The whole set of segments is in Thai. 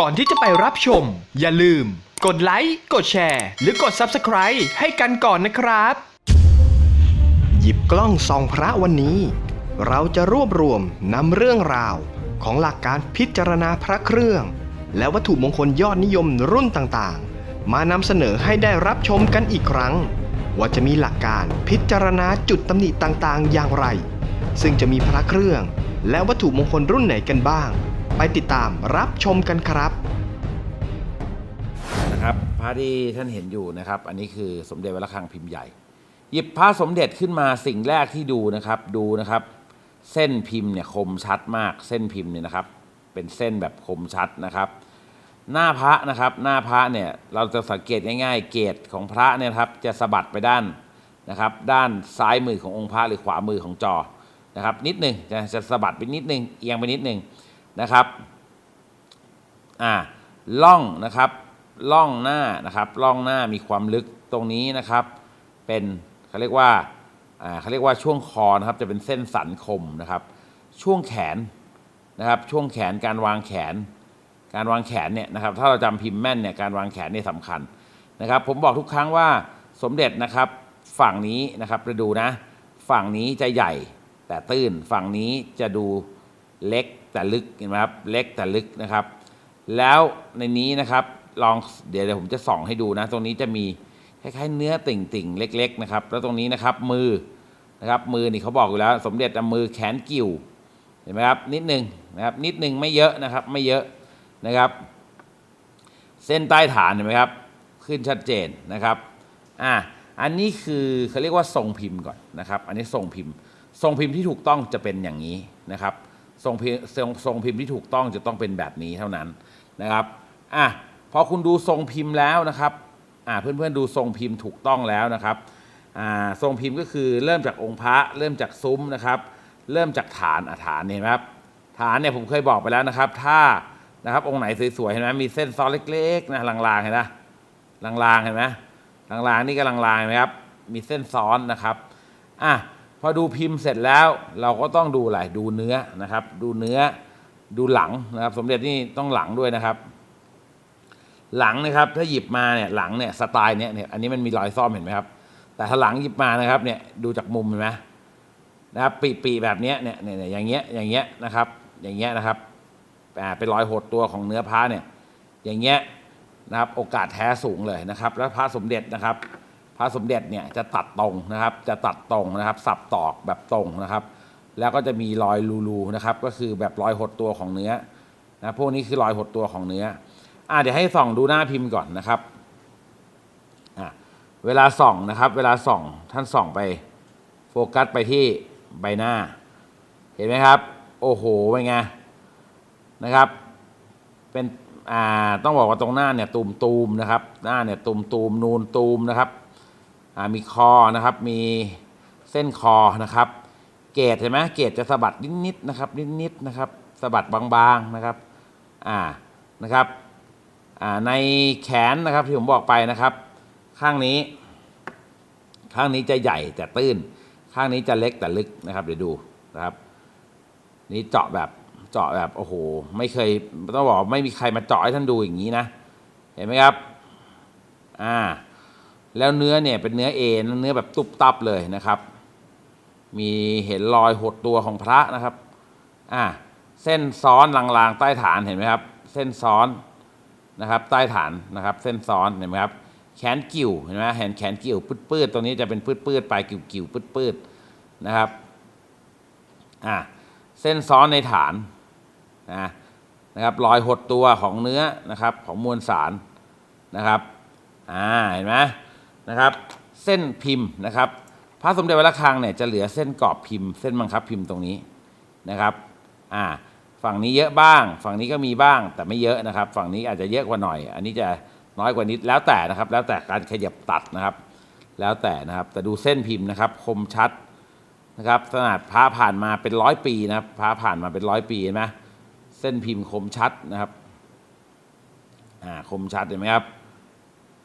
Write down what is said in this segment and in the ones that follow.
ก่อนที่จะไปรับชม อย่าลืม กดไลค์กดแชร์ หรือกด Subscribe ให้กันก่อนนะครับ หยิบกล้องส่องพระวันนี้ เราจะรวบรวมนำเรื่องราว ของหลักการพิจารณาพระเครื่อง และวัตถุมงคลยอดนิยมรุ่นต่างๆ มานำเสนอให้ได้รับชมกันอีกครั้ง ว่าจะมีหลักการพิจารณาจุดตำหนิต่างๆ อย่างไร ซึ่งจะมีพระเครื่อง และวัตถุมงคลรุ่นไหนกันบ้าง ไปติดตามรับชมกันครับนะครับพระที่ท่านเห็นอยู่นะครับ อันนี้คือสมเด็จวัดระฆังพิมพ์ใหญ่ หยิบพระสมเด็จขึ้นมาสิ่งแรกที่ดูนะครับ ดูนะครับ เส้นพิมพ์เนี่ยคมชัดมาก เส้นพิมพ์เนี่ยนะครับ เป็นเส้นแบบคมชัดนะครับ หน้าพระนะครับ หน้าพระเนี่ยเราจะสังเกตง่าย ๆ เกตของพระเนี่ยครับจะสะบัดไปด้านนะครับ ด้านซ้ายมือขององค์พระหรือขวามือของจอนะครับ นิดหนึ่งจะจะสะบัดไปนิดหนึ่งเอียงไปนิดหนึ่ง นะครับอ่าล่องนะครับล่องหน้านะครับล่องหน้ามีความลึกตรงนี้นะครับเป็นเขาเรียกว่าอ่าเขาเรียกว่าช่วงคอนะครับจะเป็นเส้นสันคมนะครับช่วงแขนนะครับช่วงแขนการวางแขน การวางแขนเนี่ยนะครับถ้าเราจำพิมพ์แม่นเนี่ยการวางแขนเนี่ยสำคัญนะครับผมบอกทุกครั้งว่าสมเด็จนะครับฝั่งนี้นะครับไปดูนะ ฝั่งนี้จะใหญ่แต่ตื้นฝั่งนี้จะดูเล็ก แต่ลึกเห็นไหมครับเล็กแต่ลึกนะครับ แล้วในนี้นะครับลองเดี๋ยวเดี๋ยวผมจะส่องให้ดูนะ ตรงนี้จะมีคล้ายๆเนื้อติ่งๆเล็ก ๆ นะครับ แล้วตรงนี้นะครับมือนะครับมือนี่เขาบอกอยู่แล้ว สมเด็จมือแขนกิ่วเห็นไหมครับนิดหนึ่งนะครับนิดหนึ่งไม่เยอะนะครับไม่เยอะนะครับ เส้นใต้ฐานเห็นไหมครับ ขึ้นชัดเจนนะครับอะอันนี้คือเขาเรียกว่าทรงพิมพ์ก่อนนะครับ อันนี้ทรงพิมพ์ ทรงพิมพ์ที่ถูกต้องจะเป็นอย่างนี้นะครับ ทรงพิมพ์ทรงทรงพิมพ์ที่ถูกต้องจะต้องเป็นแบบนี้เท่านั้นนะครับอะพอคุณดูทรงพิมพ์แล้วนะครับอะเพื่อนๆดูทรงพิมพ์ถูกต้องแล้วนะครับอ่าทรงพิมพ์ก็คือเริ่มจากองค์พระ เริ่มจากซุ้มนะครับ เริ่มจากฐานอะฐานเห็นไหมครับฐานเนี่ยผมเคยบอกไปแล้วนะครับ ถ้านะครับองค์ไหนสวยๆเห็นไหมมีเส้นซ้อนเล็กๆนะลางๆเห็นไหมลางๆเห็นไหมลางๆนี่ก็ลางๆเห็นไหมครับมีเส้นซ้อนนะครับอะ พอดูพิมพ์เสร็จแล้วเราก็ต้องดูอะไรดูเนื้อนะครับ ดูเนื้อดูหลังนะครับ สมเด็จนี่ต้องหลังด้วยนะครับ หลังนะครับถ้าหยิบมาเนี่ยหลังเนี่ยสไตล์เนี้ยเนี่ยอันนี้มันมีรอยซ่อมเห็นไหมครับ แต่ถ้าหลังหยิบมานะครับเนี่ยดูจากมุมเห็นไหมนะครับปีๆแบบเนี้ยเนี่ยเนี่ยเนี่ยอย่างเงี้ยอย่างเงี้ยนะครับ อย่างเงี้ยนะครับอ่าเป็นรอยหดตัวของเนื้อผ้าเนี่ยอย่างเงี้ยนะครับโอกาสแท้สูงเลยนะครับ แล้วพระสมเด็จนะครับ ระสมเด็จเนี่ยจะตัดตรงนะครับ จะตัดตรงนะครับ สับตอกแบบตรงนะครับ แล้วก็จะมีรอยรูๆนะครับ ก็คือแบบรอยหดตัวของเนื้อนะพวกนี้คือรอยหดตัวของเนื้ออะเดี๋ยวให้ส่องดูหน้าพิมพ์ก่อนนะครับอะเวลาส่องนะครับ เวลาส่องท่านส่องไปโฟกัสไปที่ใบหน้า เห็นไหมครับ โอ้โหเป็นไงนะครับ เป็นอ่าต้องบอกว่าตรงหน้าเนี่ยตูมตูมๆนะครับ หน้าเนี่ยตูมตูมๆนูนตูมนะครับ มีคอนะครับ มีเส้นคอนะครับ เกรดเห็นไหมเกรดจะสะบัดนิดๆนะครับนิดๆนะครับสะบัดบางๆนะครับอ่านะครับอ่าในแขนนะครับที่ผมบอกไปนะครับ ข้างนี้ ข้างนี้จะใหญ่แต่ตื้น ข้างนี้จะเล็กแต่ลึกนะครับ เดี๋ยวดูนะครับ นี่เจาะแบบเจาะแบบโอ้โหไม่เคยต้องบอกไม่มีใครมาเจาะให้ท่านดูอย่างนี้นะ เห็นไหมครับ อ่า แล้วเนื้อเนี่ยเป็นเนื้อเอ็นเนื้อแบบตุบตับเลยนะครับ มีเห็นรอยหดตัวของพระนะครับอ่าเส้นซ้อนลางๆ ใต้ฐานเห็นไหมครับ เส้นซ้อนนะครับใต้ฐานนะครับ เส้นซ้อนเห็นไหมครับแขนกิ่วเห็นไหมเห็นแขนกิ่วปืดๆตรงนี้จะเป็นปืดๆปลายกิ่วๆปืดๆนะครับอ่าเส้นซ้อนในฐานนะนะครับรอยหดตัวของเนื้อนะครับของมวลสารนะครับอ่าเห็นไหม นะครับ เส้นพิมพ์นะครับ พระสมเด็จวัดระฆังเนี่ยจะเหลือเส้นกรอบพิมพ์เส้นบังคับพิมพ์ตรงนี้นะครับอ่าฝั่งนี้เยอะบ้าง ฝั่งนี้ก็มีบ้างแต่ไม่เยอะนะครับ ฝั่งนี้อาจจะเยอะกว่าหน่อย อันนี้จะน้อยกว่านิดแล้วแต่นะครับ แล้วแต่การขยับตัดนะครับ แล้วแต่นะครับ แต่ดูเส้นพิมพ์นะครับ คมชัดนะครับขนาดพระผ่านมาเป็นร้อยปีนะครับพระผ่านมาเป็นร้อยปีเห็นไหมเส้นพิมพ์คมชัดนะครับอ่าคมชัดเห็นไหมครับ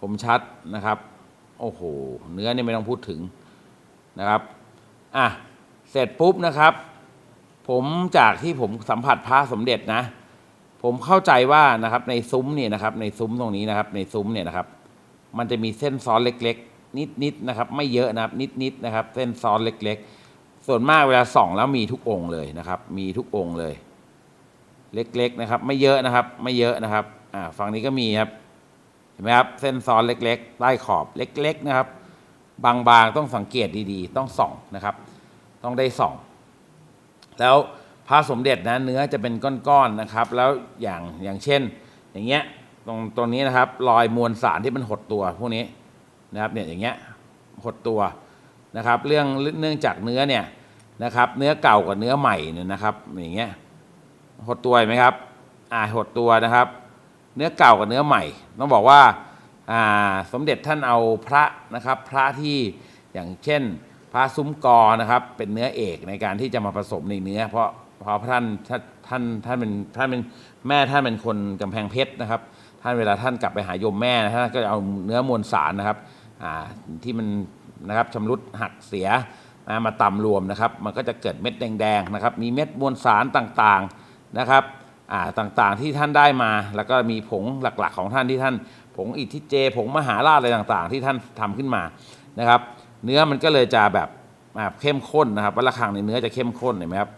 คมชัดนะครับ โอ้โห เนื้อนี่ไม่ต้องพูดถึงนะครับ อะ เสร็จปุ๊บนะครับ ผมจากที่ผมสัมผัสพระสมเด็จนะผผมเข้าใจว่านะครับในซุ้มเนี่ยนะครับ ในซุ้มตรงนี้นะครับ ในซุ้มเนี่ยนะครับ มันจะมีเส้นซ้อนเล็ก ๆ นิดๆนะครับ ไม่เยอะนะครับ นิดๆนะครับ เส้นซ้อนเล็ก ๆ ส่วนมากเวลาส่องแล้วมีทุกองค์เลยนะครับ มีทุกองค์เลย เล็ก ๆ นะครับ ไม่เยอะนะครับ ไม่เยอะนะครับ อ่าฝั่งนี้ก็มีครับ เห็นไหมครับเส้นซ้อนเล็กๆใต้ขอบเล็ก ๆ นะครับ บางๆต้องสังเกตดีๆ ต้องส่องนะครับ ต้องได้ส่อง แล้วพระสมเด็จนะเนื้อจะเป็นก้อนๆนะครับ แล้วอย่างอย่างเช่น อย่างเงี้ยตรงตรงนี้นะครับรอยมวลสารที่มันหดตัวพวกนี้นะครับเนี่ยอย่างเงี้ยหดตัวนะครับ เรื่องเนื่องจากเนื้อเนี่ยนะครับ เนื้อเก่ากับเนื้อใหม่เนี่ยนะครับอย่างเงี้ยหดตัวไหมครับอ่าหดตัวนะครับ เนื้อเก่ากับเนื้อใหม่ ต้องบอกว่าาสมเด็จท่านเอาพระนะครับ พระที่อย่างเช่น พระซุ้มกอนะครับ เป็นเนื้อเอกในการที่จะมาผสมในเนื้อ เพราะเพราะท่านท่านท่านท่านเป็นท่านเป็นแม่ท่านเป็นคนกำแพงเพชรนะครับ ท่านเวลาท่านกลับไปหาโยมแม่นะท่านก็เอาเนื้อมวลสารนะครับที่มันนะครับชำรุดหักเสียมามาตำรวมนะครับ มันก็จะเกิดเม็ดแดงๆนะครับ มีเม็ดมวลสารต่างๆนะครับ ต่างๆที่ท่านได้มา แล้วก็มีผงหลักๆของท่านที่ท่าน ผงอิทธิเจ ผงมหาราชอะไรต่างๆ ที่ท่านทำขึ้นมานะครับ เนื้อมันก็เลยจะแบบอ่าเข้มข้นนะครับวัดระฆังในเนื้อจะเข้มข้นเห็นไหมครับ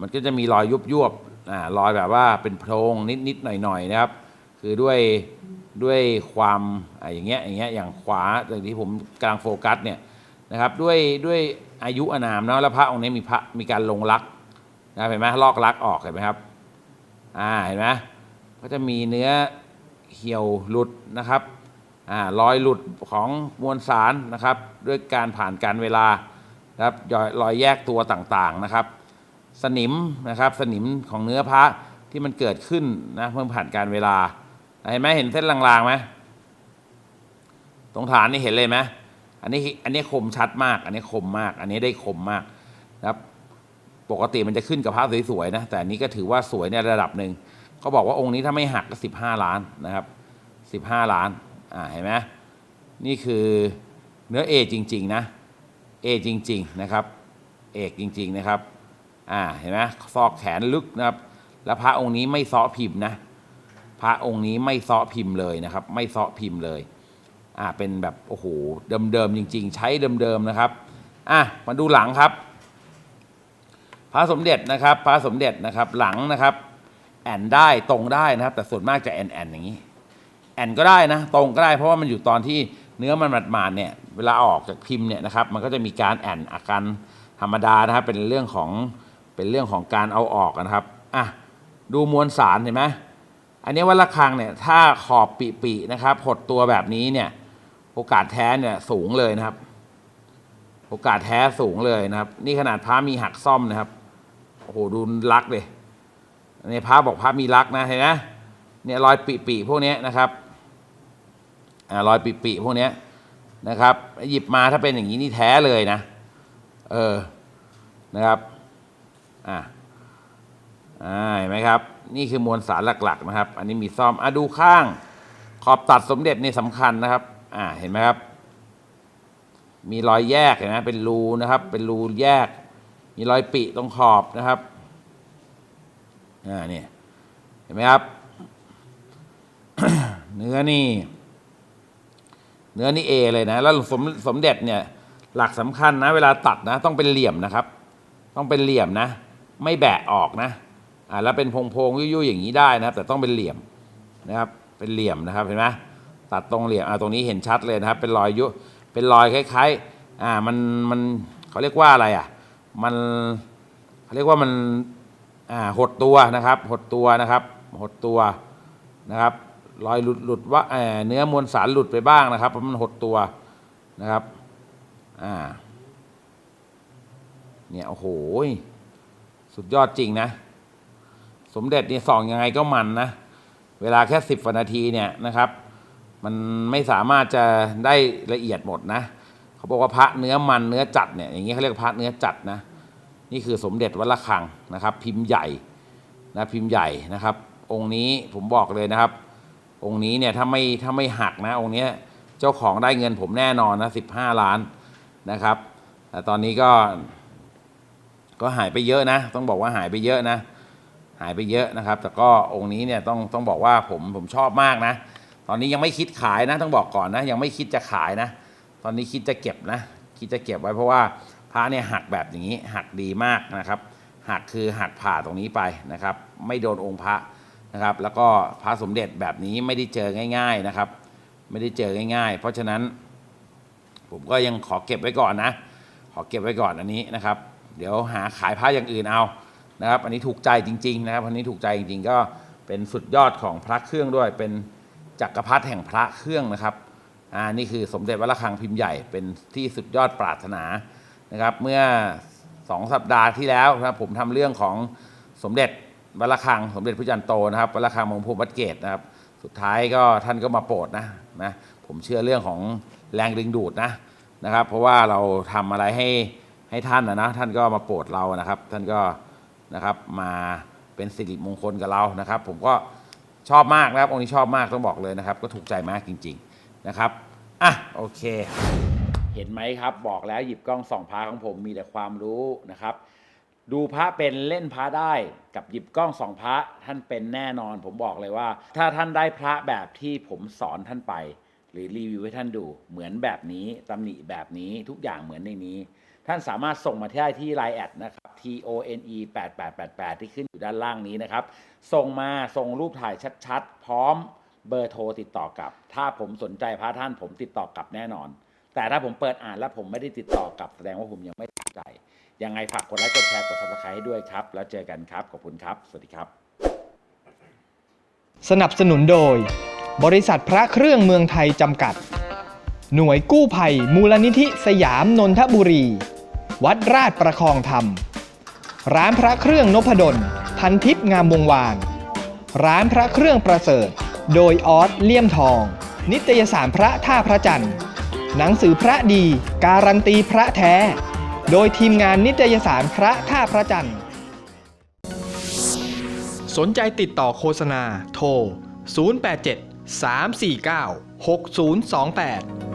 มันก็จะมีรอยยุบยุบอ่ารอยแบบว่าเป็นโพรงนิดๆหน่อยๆนะครับ คือด้วยด้วยความอ่าอย่างเงี้ยอย่างเงี้ยอย่างขวาอย่างที่ผมกำลังโฟกัสเนี่ยนะครับด้วยด้วยอายุอานามเนาะแล้วพระองค์นี้มีพระมีการลงรัก นะเห็นไหมลอกลักออกเห็นไหมครับอ่าเห็นไหมก็จะมีเนื้อเหี่ยวหลุดนะครับอ่ารอยหลุดของมวลสารนะครับ ด้วยการผ่านการเวลาครับรอยรอยแยกตัวต่างๆนะครับ สนิมนะครับสนิมของเนื้อพระที่มันเกิดขึ้นนะเมื่อผ่านการเวลาเห็นไหมเห็นเส้นลางๆไหมตรงฐานนี่เห็นเลยไหมอันนี้อันนี้คมชัดมาก อันนี้คมมาก อันนี้ได้คมมากนะครับ ปกติมันจะขึ้นกับพระสวยๆนะ แต่อันนี้ก็ถือว่าสวยในระดับหนึ่งเขาบอกว่าองค์นี้ถ้าไม่หักก็สิบห้าล้านนะครับสิบห้าล้านอ่าเห็นไหมนี่คือเนื้อเอจริงๆนะเอจริงๆนะครับเอกจริง ๆนะครับอ่าเห็นไหมซอกแขนลึกนะครับ แล้วพระองค์นี้ไม่ซาะพิมพ์นะพระองค์นี้ไม่ซาะพิมพ์เลยนะครับ ไม่ซาะพิมพ์เลยอ่าเป็นแบบโอ้โหเดิมๆจริง ๆ ใช้เดิมๆนะครับอะมาดูหลังครับ พระสมเด็จนะครับพระสมเด็จนะครับหลังนะครับ แอนได้ตรงได้นะครับ แต่ส่วนมากจะแอนแอนอย่างนี้ แอนก็ได้นะ ตรงก็ได้เพราะว่ามันอยู่ตอนที่เนื้อมันหมาดๆเนี่ยเวลาออกจากพิมพ์เนี่ยนะครับมันก็จะมีการแอนอาการธรรมดานะครับเป็นเรื่องของเป็นเรื่องของการเอาออกนะครับอะดูมวลสารเห็นไหมอันนี้วัดระฆังเนี่ยถ้าขอบปีๆนะครับหดตัวแบบนี้เนี่ยโอกาสแท้เนี่ยสูงเลยนะครับ โอกาสแท้สูงเลยนะครับ นี่ขนาดพระมีหักซ่อมนะครับโอ้โหดูรักเลยในพระบอกพระมีรักนะเห็นไหมเนี่ยรอยปีปีๆพวกนี้นะครับอ่ารอยปีปีๆพวกนี้นะครับ หยิบมาถ้าเป็นอย่างนี้นี่แท้เลยนะ เออนะครับอ่าอ่าเห็นไหมครับ นี่คือมวลสารหลัก ๆ นะครับ อันนี้มีซ่อมอะดูข้างขอบตัดสมเด็จนี่สำคัญนะครับ อ่าเห็นไหมครับ มีรอยแยกเห็นไหมเป็นรูนะครับ เป็นรูแยก มีรอยปิตรงขอบนะครับอ่านี่เห็นไหมครับ เนื้อนี่ เนื้อนี่เอเลยนะ แล้วสมสมเด็จเนี่ย หลักสำคัญนะ เวลาตัดนะ ต้องเป็นเหลี่ยมนะครับ ต้องเป็นเหลี่ยมนะ ไม่แบะออกนะอ่าแล้วเป็นพงพงยุ่ยๆอย่างนี้ได้นะครับ แต่ต้องเป็นเหลี่ยมนะครับ เป็นเหลี่ยมนะครับเห็นไหมตัดตรงเหลี่ยมอ่าตรงนี้เห็นชัดเลยนะครับ เป็นรอยยุ เป็นรอยคล้ายๆอ่ามันมันเขาเรียกว่าอะไรอะมันเขาเรียกว่ามันอ่าหดตัวนะครับหดตัวนะครับหดตัวนะครับรอยหลุดหลุดว่าเออเนื้อมวลสารหลุดไปบ้างนะครับเพราะมันหดตัวนะครับอ่าเนี่ยโอ้โหสุดยอดจริงนะ สมเด็จเนี่ยส่องยังไงก็มันนะ เวลาแค่สิบนาทีเนี่ยนะครับ มันไม่สามารถจะได้ละเอียดหมดนะเขาบอกว่าพระเนื้อมันเนื้อจัดเนี่ยอย่างนี้เขาเรียกพระเนื้อจัดนะนี่คือสมเด็จวัดระฆังนะครับ พิมพ์ใหญ่นะพิมพ์ใหญ่นะครับ องค์นี้ผมบอกเลยนะครับ องค์นี้เนี่ยถ้าไม่ถ้าไม่หักนะ องค์เนี้ยเจ้าของได้เงินผมแน่นอนนะสิบห้าล้านนะครับแต่ตอนนี้ก็ก็หายไปเยอะนะ ต้องบอกว่าหายไปเยอะนะ หายไปเยอะนะครับ แต่ก็องค์นี้เนี่ยต้องต้องบอกว่าผมผมชอบมากนะ ตอนนี้ยังไม่คิดขายนะต้องบอกก่อนนะ ยังไม่คิดจะขายนะ ตอนนี้คิดจะเก็บนะ คิดจะเก็บไว้เพราะว่าพระเนี่ยหักแบบอย่างนี้หักดีมากนะครับ หักคือหักผ่าตรงนี้ไปนะครับ ไม่โดนองค์พระนะครับ แล้วก็พระสมเด็จแบบนี้ไม่ได้เจอง่าย ๆนะครับ ไม่ได้เจอง่าย ๆ เพราะฉะนั้น ผมก็ยังขอเก็บไว้ก่อนนะ ขอเก็บไว้ก่อนอันนี้นะครับ เดี๋ยวหาขายผ้าอย่างอื่นเอานะครับ อันนี้ถูกใจจริง ๆ นะครับอันนี้ถูกใจจริงๆ ก็เป็นสุดยอดของพระเครื่องด้วยเป็น จักรพรรดิแห่งพระเครื่องนะครับอ่านี่คือสมเด็จวัดระฆังพิมพ์ใหญ่เป็นที่สุดยอดปรารถนานะครับ เมื่อสองสัปดาห์ที่แล้วนะผมทำเรื่องของสมเด็จวัดระฆัง สมเด็จพระจันโตนะครับวัดระฆังมงคลวัดเกตนะครับ สุดท้ายก็ท่านก็มาโปรดนะนะผมเชื่อเรื่องของแรงดึงดูดนะนะครับ เพราะว่าเราทำอะไรให้ให้ท่านนะนะท่านก็มาโปรดเรานะครับ ท่านก็นะครับมาเป็นสิริมงคลกับเรานะครับ ผมก็ ชอบมากนะครับ องค์นี้ชอบมากต้องบอกเลยนะครับ ก็ถูกใจมากจริง ๆนะครับอะโอเค เห็นไหมครับ บอกแล้วหยิบกล้องส่องพระของผมมีแต่ความรู้นะครับ ดูพระเป็นเล่นพระได้กับหยิบกล้องส่องพระท่านเป็นแน่นอน ผมบอกเลยว่า ถ้าท่านได้พระแบบที่ผมสอนท่านไป หรือรีวิวให้ท่านดูเหมือนแบบนี้ตำหนิแบบนี้ทุกอย่างเหมือนในนี้ ท่านสามารถส่งมาได้ที่ Line แอดนะครับ T O N E 8888ที่ขึ้นอยู่ด้านล่างนี้นะครับ ส่งมาส่งรูปถ่ายชัดๆ พร้อมเบอร์โทรติดต่อกลับ ถ้าผมสนใจพระท่านผมติดต่อกลับแน่นอน แต่ถ้าผมเปิดอ่านแล้วผมไม่ได้ติดต่อกลับแสดงว่าผมยังไม่สนใจ ยังไงฝากกดไลค์กดแชร์กด subscribe ให้ด้วยครับ แล้วเจอกันครับ ขอบคุณครับ สวัสดีครับ สนับสนุนโดย บริษัทพระเครื่องเมืองไทยจำกัด หน่วยกู้ภัย มูลนิธิสยามนนทบุรี วัดราชประคองธรรม ร้านพระเครื่องนพดล พันทิพย์งามวงวาน ร้านพระเครื่องประเสริฐ โดยออสเลี่ยมทอง นิตยสารพระท่าพระจันทร์ หนังสือพระดี การันตีพระแท้ โดยทีมงานนิตยสารพระท่าพระจันทร์ สนใจติดต่อโฆษณาโทร 087 349 6028